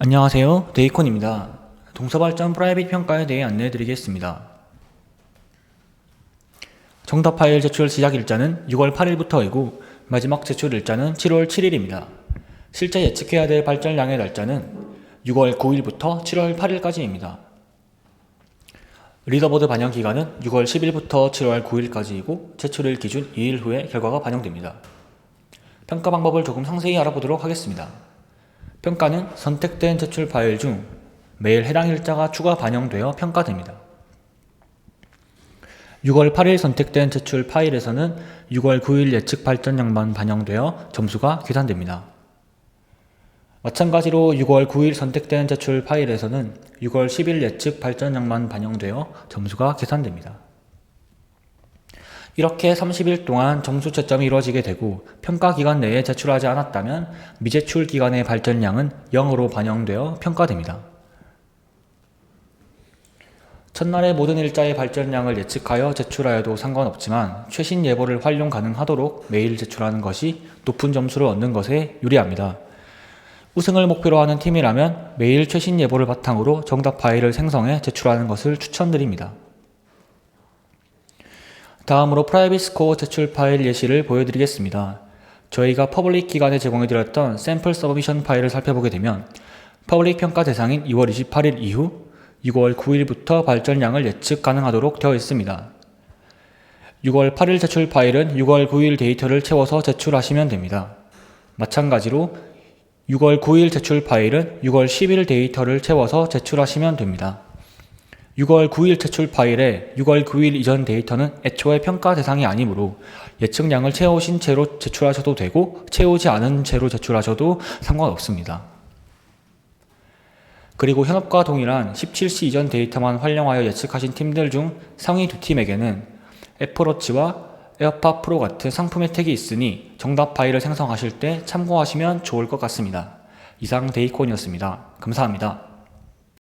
안녕하세요. 데이콘입니다. 동서발전 프라이빗 평가에 대해 안내해 드리겠습니다. 정답 파일 제출 시작 일자는 6월 8일부터이고 마지막 제출 일자는 7월 7일입니다. 실제 예측해야 될 발전량의 날짜는 6월 9일부터 7월 8일까지입니다. 리더보드 반영 기간은 6월 10일부터 7월 9일까지이고 제출일 기준 2일 후에 결과가 반영됩니다. 평가 방법을 조금 상세히 알아보도록 하겠습니다. 평가는 선택된 제출 파일 중 매일 해당 일자가 추가 반영되어 평가됩니다. 6월 8일 선택된 제출 파일에서는 6월 9일 예측 발전량만 반영되어 점수가 계산됩니다. 마찬가지로 6월 9일 선택된 제출 파일에서는 6월 10일 예측 발전량만 반영되어 점수가 계산됩니다. 이렇게 30일 동안 점수 채점이 이루어지게 되고 평가 기간 내에 제출하지 않았다면 미제출 기간의 발전량은 0으로 반영되어 평가됩니다. 첫날의 모든 일자의 발전량을 예측하여 제출하여도 상관없지만 최신 예보를 활용 가능하도록 매일 제출하는 것이 높은 점수를 얻는 것에 유리합니다. 우승을 목표로 하는 팀이라면 매일 최신 예보를 바탕으로 정답 파일을 생성해 제출하는 것을 추천드립니다. 다음으로 프라이빗 스코어 제출 파일 예시를 보여드리겠습니다. 저희가 퍼블릭 기간에 제공해드렸던 샘플 서브미션 파일을 살펴보게 되면 퍼블릭 평가 대상인 2월 28일 이후 6월 9일부터 발전량을 예측 가능하도록 되어 있습니다. 6월 8일 제출 파일은 6월 9일 데이터를 채워서 제출하시면 됩니다. 마찬가지로 6월 9일 제출 파일은 6월 10일 데이터를 채워서 제출하시면 됩니다. 6월 9일 제출 파일에 6월 9일 이전 데이터는 애초에 평가 대상이 아니므로 예측량을 채우신 채로 제출하셔도 되고 채우지 않은 채로 제출하셔도 상관없습니다. 그리고 현업과 동일한 17시 이전 데이터만 활용하여 예측하신 팀들 중 상위 두 팀에게는 애플워치와 에어팟 프로 같은 상품 혜택이 있으니 정답 파일을 생성하실 때 참고하시면 좋을 것 같습니다. 이상 데이콘이었습니다. 감사합니다.